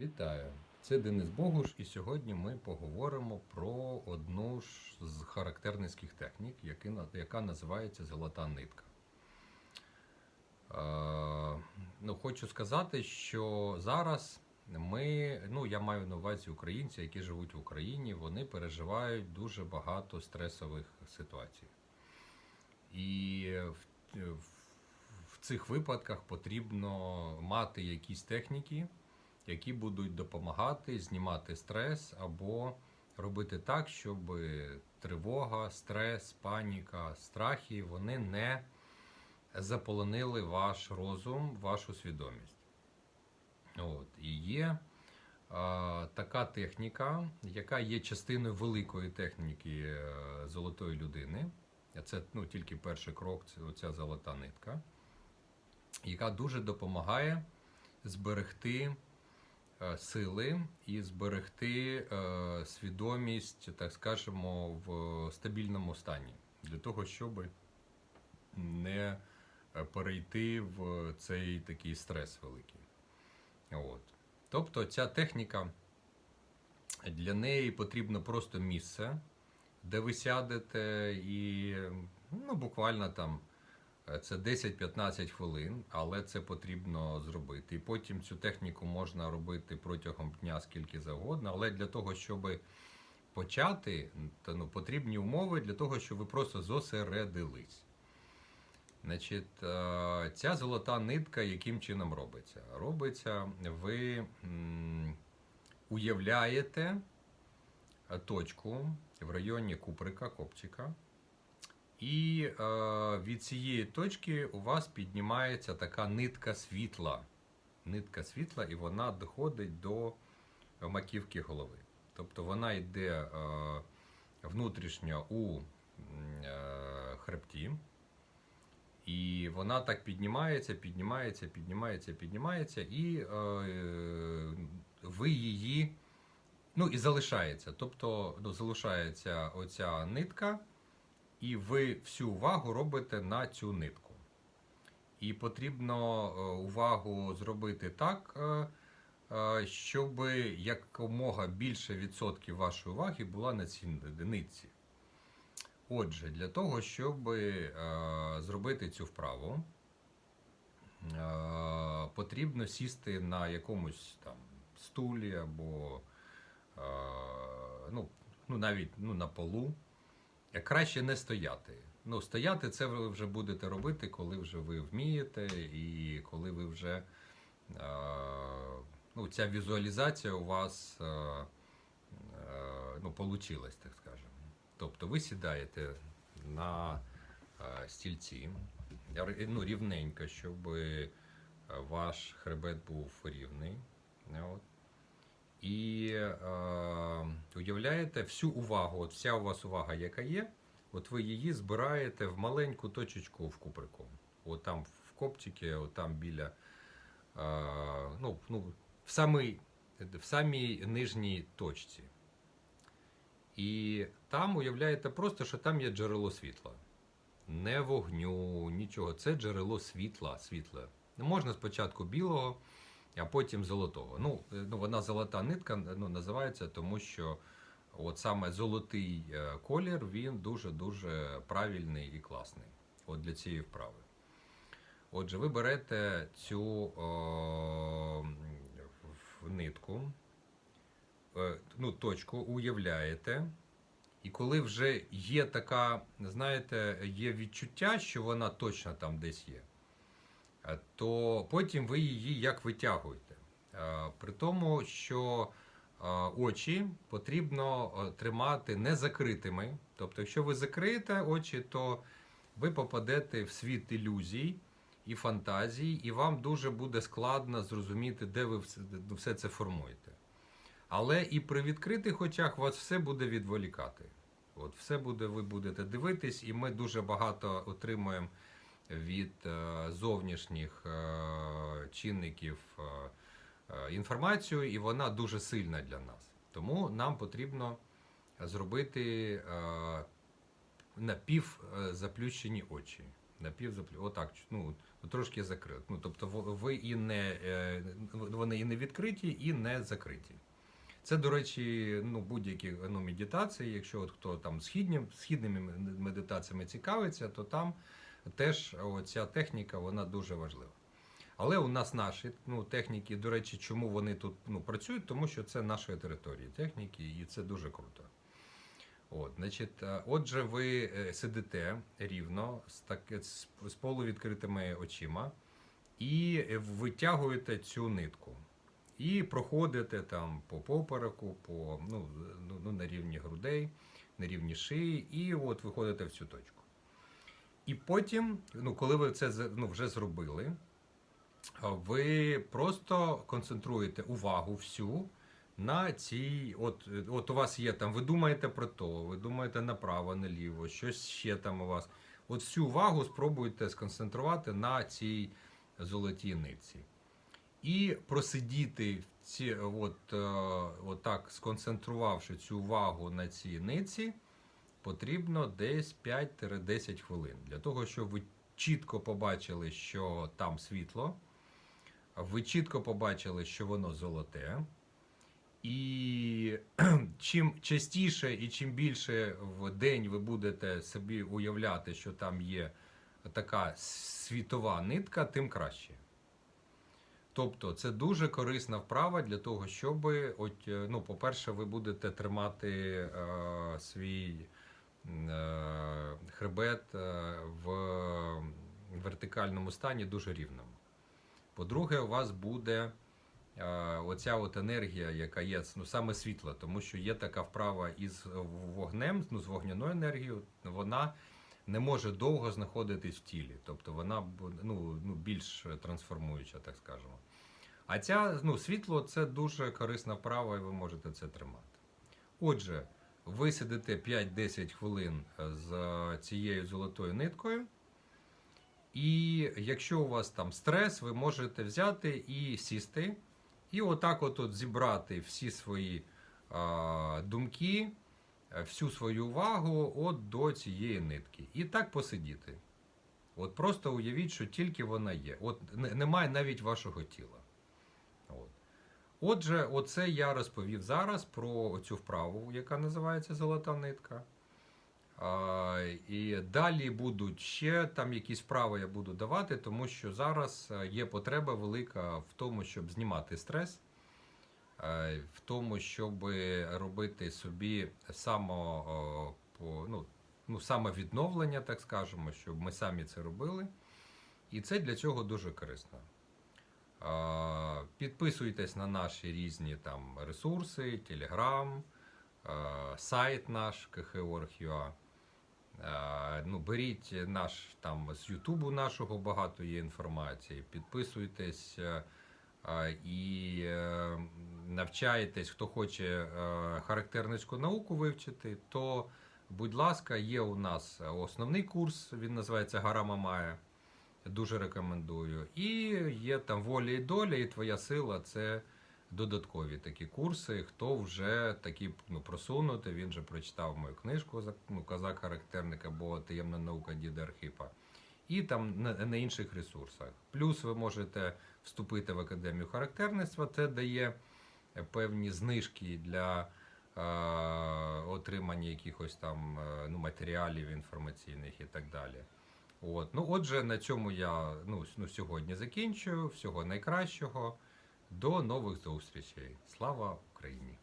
Вітаю! Це Денис Богуш, і сьогодні ми поговоримо про одну з характерницьких технік, яка називається золота нитка. Е, ну, хочу сказати, що зараз ми, ну я маю на увазі українці, які живуть в Україні, вони переживають дуже багато стресових ситуацій. І в, в, в цих випадках потрібно мати якісь техніки, які будуть допомагати знімати стрес або робити так, щоб тривога, стрес, паніка, страхи вони не заполонили ваш розум, вашу свідомість. От. І є така техніка, яка є частиною великої техніки е, золотої людини. Це ну, тільки перший крок, це оця золота нитка, яка дуже допомагає зберегти сили і зберегти е, свідомість, так скажемо, в стабільному стані, для того, щоб не е, перейти в цей такий стрес великий. От. Тобто ця техніка для неї потрібно просто місце, де ви сядете, і ну, буквально там е, це 10-15 хвилин, але це потрібно зробити. І потім цю техніку можна робити протягом дня скільки завгодно, але для того, щоб почати, то ну, потрібні умови для того, щоб ви просто зосередились. Значить, е, ця золота нитка яким чином робиться? Робиться, ви уявляєте е, точку в районі куприка, копчика, і е, від цієї точки у вас піднімається така нитка світла. Нитка світла, і вона доходить до маківки голови. Тобто вона йде е, внутрішньо у е, хребті. І вона так піднімається, піднімається, піднімається, піднімається, і е, ви її. Ну і залишається. Тобто ну, залишається оця нитка, і ви всю увагу робите на цю нитку. І потрібно е, увагу зробити так, е, е, щоб якомога більше відсотків вашої уваги була на цій нитці. Отже, для того, щоб зробити цю вправу, потрібно сісти на якомусь там стулі або ну, ну, навіть ну, на полу. Краще не стояти. Ну, стояти це ви вже будете робити, коли вже ви вмієте, і коли ви вже е, ну, ця візуалізація у вас е, е, ну, получилась, так скажемо. Тобто ви сідаєте на е, стільці ну, рівненько, щоб е, ваш хребет був рівний. От. І е, уявляєте всю увагу, от вся у вас увага, яка є, от ви її збираєте в маленьку точечку в куприку. От там в копчики, от там біля, е, ну, ну, в, самій, в самій нижній точці. І там уявляєте просто, що там є джерело світла. Не вогню, нічого. Це джерело світла. світле. Можна спочатку білого, а потім золотого. Ну, е, ну вона золота нитка ну, називається, тому що от саме золотий е, колір він дуже-дуже правильний і класний от для цієї вправи. Отже, ви берете цю о, нитку, е, ну, точку уявляєте. І коли вже є така, знаєте, є відчуття, що вона точно там десь є, то потім ви її як витягуєте. Е, При тому, що е, очі потрібно е, тримати не закритими. Тобто, якщо ви закриєте очі, то ви попадете в світ ілюзій і фантазій, і вам дуже буде складно зрозуміти, де ви все це формуєте. Але і при відкритих очах вас все буде відволікати. От все буде, ви будете дивитись, і ми дуже багато отримуємо від е, зовнішніх е, чинників е, інформацію, і вона дуже сильна для нас. Тому нам потрібно зробити е, напів е, заплющені очі. Напівзаплю... Отак, ну, трошки закрив. Ну, тобто ви і не, вони і не відкриті, і не закриті. Це, до речі, ну, будь-які ну, медитації, якщо от хто там східні, східними медитаціями цікавиться, то там теж ця техніка вона дуже важлива. Але у нас наші ну, техніки, до речі, чому вони тут ну, працюють? Тому що це нашої території техніки, і це дуже круто. От, значить, е, отже, ви е, сидите рівно з, так, з, полувідкритими очима і витягуєте цю нитку. І проходите там по попереку, по, ну, ну, ну, на рівні грудей, на рівні шиї, і от виходите в цю точку. І потім, ну, коли ви це ну, вже зробили, ви просто концентруєте увагу всю на цій. От, от у вас є там, ви думаєте про то, ви думаєте направо, наліво, щось ще там у вас. От всю увагу спробуйте сконцентрувати на цій золотій нитці. І просидіти ці, от, е, от так, сконцентрувавши цю увагу на цій ниці, потрібно десь 5-10 хвилин. Для того, щоб ви чітко побачили, що там світло, ви чітко побачили, що воно золоте. І чим частіше і чим більше в день ви будете собі уявляти, що там є така світова нитка, тим краще. Тобто це дуже корисна вправа для того, щоб, е, ну, по-перше, ви будете тримати е, свій хребет е, в вертикальному стані дуже рівному. По-друге, у вас буде е, оця от енергія, яка є ну, саме світла, тому що є така вправа із вогнем, ну, з вогняною енергією, вона не може довго знаходитись в тілі. Тобто вона ну, ну, більш трансформуюча, так скажемо. А ця ну, світло це дуже корисна вправа, і ви можете це тримати. Отже, ви сидите 5-10 хвилин з цією золотою ниткою. І якщо у вас там стрес, ви можете взяти і сісти, і отак от, зібрати всі свої а, думки, е, всю свою увагу от до цієї нитки. І так посидіти. От просто уявіть, що тільки вона є. От немає навіть вашого тіла. От. Отже, оце я розповів зараз про цю вправу, яка називається золота нитка. І далі будуть ще там якісь вправи я буду давати, тому що зараз е, є потреба велика в тому, щоб знімати стрес, е, в тому, щоб робити собі само, ну, ну, самовідновлення, так скажемо, щоб ми самі це робили. І це для цього дуже корисно. Підписуйтесь на наші різні там ресурси, Telegram, сайт наш KHORG.ua. Ну, беріть наш там з Ютубу нашого багато є інформації. Підписуйтесь е, і е, навчайтесь, хто хоче е, характерницьку науку вивчити, то, будь ласка, є у нас основний курс, він називається Гара Мамая. Дуже рекомендую. І є там воля і доля, і твоя сила це додаткові такі курси. Хто вже такі ну, просунути, він вже прочитав мою книжку «За- ну, Казак характерник або таємна наука Діда Архипа. І там на, на інших ресурсах. Плюс ви можете вступити в академію характерництва, це дає певні знижки для е, отримання якихось там е, ну, матеріалів інформаційних і так далі. От. Ну, отже, на цьому я ну, ну, сьогодні закінчую. Всього найкращого. До нових зустрічей. Слава Україні!